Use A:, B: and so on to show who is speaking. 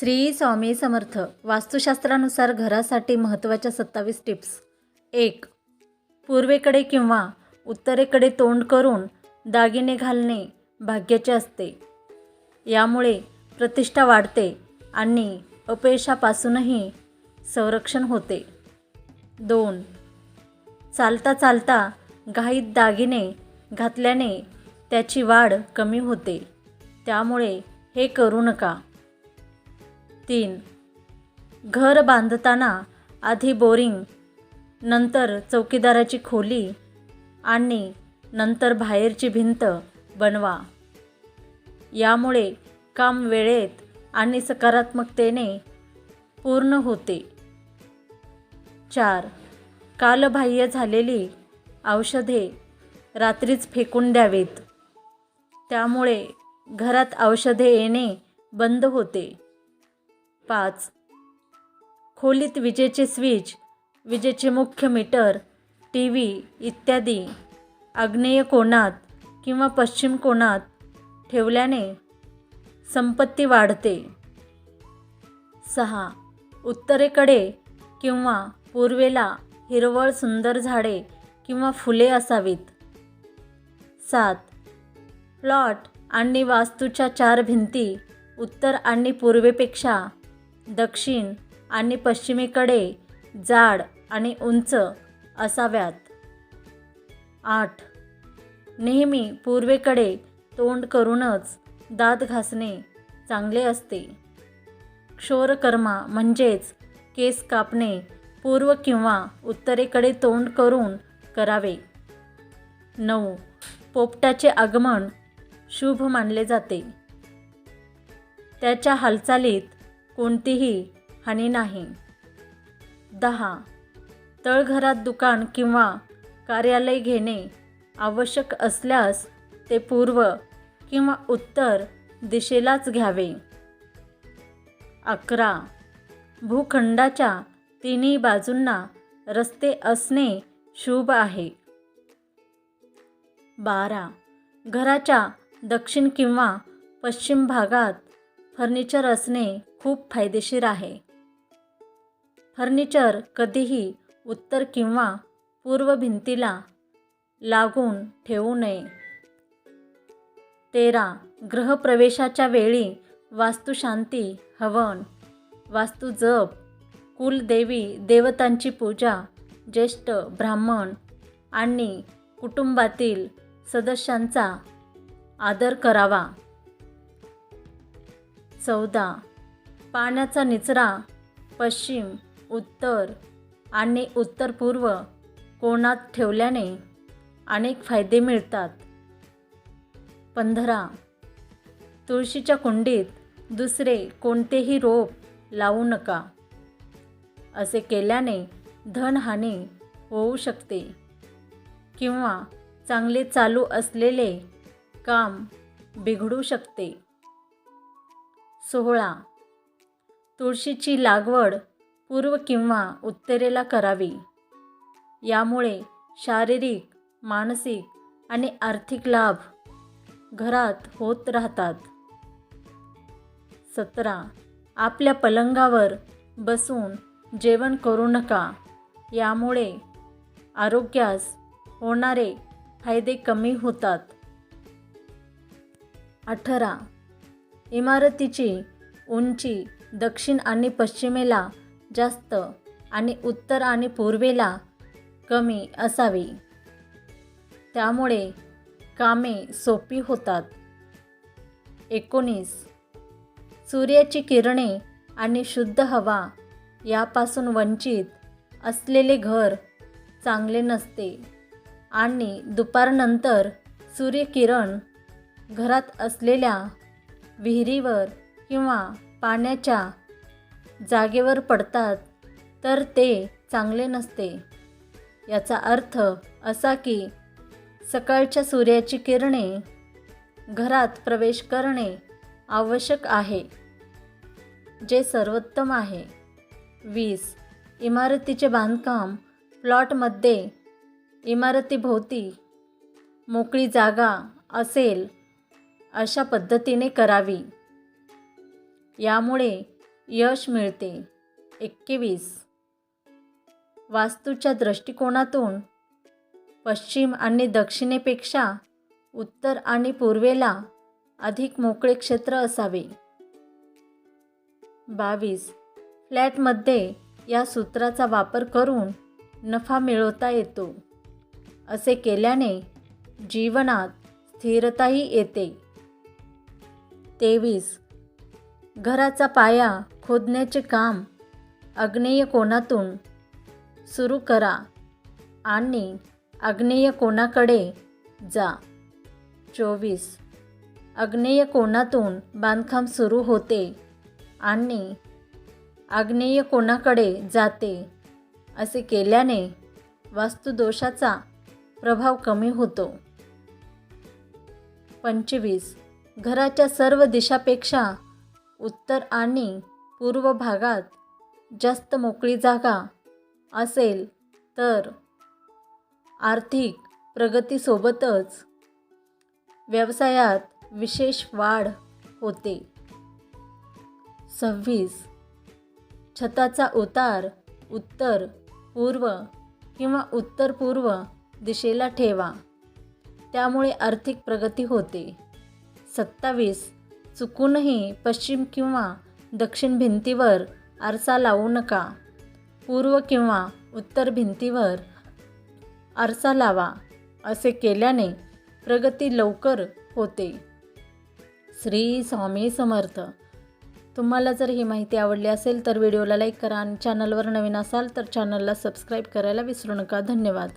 A: श्री स्वामी समर्थ वास्तुशास्त्रानुसार घरासाठी महत्त्वाच्या सत्तावीस टिप्स. एक पूर्वेकडे किंवा उत्तरेकडे तोंड करून दागिने घालणे भाग्याचे असते. यामुळे प्रतिष्ठा वाढते आणि अपयशापासूनही संरक्षण होते. दोन चालता चालता घाईत दागिने घातल्याने त्याची वाढ कमी होते. त्यामुळे हे करू नका. तीन. घर बांधताना आधी बोरिंग नंतर चौकीदाराची खोली आणि नंतर बाहेरची भिंत बनवा. यामुळे काम वेळेत आणि सकारात्मकतेने पूर्ण होते. चार. कालबाह्य झालेली औषधे रात्रीच फेकून द्यावीत. त्यामुळे घरात औषधे येणे बंद होते. पाच. खोलीत विजेचे स्विच विजेचे मुख्य मीटर टी व्ही इत्यादी आग्नेय कोणात किंवा पश्चिम कोणात ठेवल्याने संपत्ती वाढते. सहा. उत्तरेकडे किंवा पूर्वेला हिरवळ सुंदर झाडे किंवा फुले असावीत. सात. प्लॉट आणि वास्तूच्या चार भिंती उत्तर आणि पूर्वेपेक्षा दक्षिण आणि पश्चिमेकडे जाड आणि उंच असाव्यात. आठ. नेहमी पूर्वेकडे तोंड करूनच दात घासणे चांगले असते. क्षोरकर्मा म्हणजेच केस कापणे पूर्व किंवा उत्तरेकडे तोंड करून करावे. नऊ. पोपटाचे आगमन शुभ मानले जाते. त्याच्या हालचालीत कोणतीही हानी नाही. दहा. तळघरात दुकान किंवा कार्यालय घेणे आवश्यक असल्यास ते पूर्व किंवा उत्तर दिशेलाच घ्यावे. अकरा. भूखंडाच्या तिन्ही बाजूंना रस्ते असणे शुभ आहे. बारा. घराच्या दक्षिण किंवा पश्चिम भागात फर्निचर असणे खूप फायदेशीर आहे. फर्निचर कधीही उत्तर किंवा पूर्व भिंतीला लागून ठेवू नये. तेरा. ग्रहप्रवेशाच्या वेळी वास्तुशांती हवन वास्तू जप कुलदेवी देवतांची पूजा ज्येष्ठ ब्राह्मण आणि कुटुंबातील सदस्यांचा आदर करावा. चौदा. पाण्याचा निचरा पश्चिम उत्तर आणि उत्तर पूर्व कोणात ठेवल्याने अनेक फायदे मिळतात. पंधरा. तुळशीच्या कुंडीत दुसरे कोणतेही रोप लावू नका. असे केल्याने धनहानी होऊ शकते किंवा चांगले चालू असलेले काम बिघडू शकते. सोहळा तुळशीची लागवड पूर्व किंवा उत्तरेला करावी. यामुळे शारीरिक मानसिक आणि आर्थिक लाभ घरात होत राहतात. सतरा. आपल्या पलंगावर बसून जेवण करू नका. यामुळे आरोग्यास होणारे फायदे कमी होतात. अठरा. इमारतीची उंची दक्षिण आणि पश्चिमेला जास्त आणि उत्तर आणि पूर्वेला कमी असावी. त्यामुळे कामे सोपी होतात. एकोणीस. सूर्याची किरणे आणि शुद्ध हवा यापासून वंचित असलेले घर चांगले नसते आणि दुपारनंतर सूर्यकिरण घरात असलेल्या विहिरीवर किंवा पाण्याच्या जागेवर पडतात तर ते चांगले नसते. याचा अर्थ असा की सकाळच्या सूर्याची किरणे घरात प्रवेश करणे आवश्यक आहे जे सर्वोत्तम आहे. वीस. इमारतीचे बांधकाम प्लॉटमध्ये इमारतीभोवती मोकळी जागा असेल अशा पद्धतीने करावी. यामुळे यश मिळते. एकवीस. वास्तूच्या दृष्टिकोनातून पश्चिम आणि दक्षिणेपेक्षा उत्तर आणि पूर्वेला अधिक मोकळे क्षेत्र असावे. बावीस. फ्लॅटमध्ये या सूत्राचा वापर करून नफा मिळवता येतो. असे केल्याने जीवनात स्थिरताही येते. तेवीस. घराचा पाया खोदण्याचे काम आग्नेय कोणातून सुरू करा आणि आग्नेय कोणाकडे जा. चोवीस. आग्नेय कोणातून बांधकाम सुरू होते आणि आग्नेय कोणाकडे जाते असे केल्याने वास्तुदोषाचा प्रभाव कमी होतो. पंचवीस. घराच्या सर्व दिशापेक्षा उत्तर आणि पूर्व भागात जास्त मोकळी जागा असेल तर आर्थिक प्रगतीसोबतच व्यवसायात विशेष वाढ होते. सव्वीस. छताचा उतार उत्तर पूर्व किंवा उत्तर पूर्व दिशेला ठेवा. त्यामुळे आर्थिक प्रगती होते. सत्तावीस. चुकूनही पश्चिम किंवा दक्षिण भिंतीवर आरसा लावू नका. पूर्व किंवा उत्तर भिंतीवर आरसा लावा असे केल्याने प्रगती लवकर होते. श्री स्वामी समर्थ. तुम्हाला जर ही माहिती आवडली असेल तर व्हिडिओला लाईक करा आणि चॅनलवर नवीन असाल तर चॅनलला सबस्क्राईब करायला विसरू नका. धन्यवाद.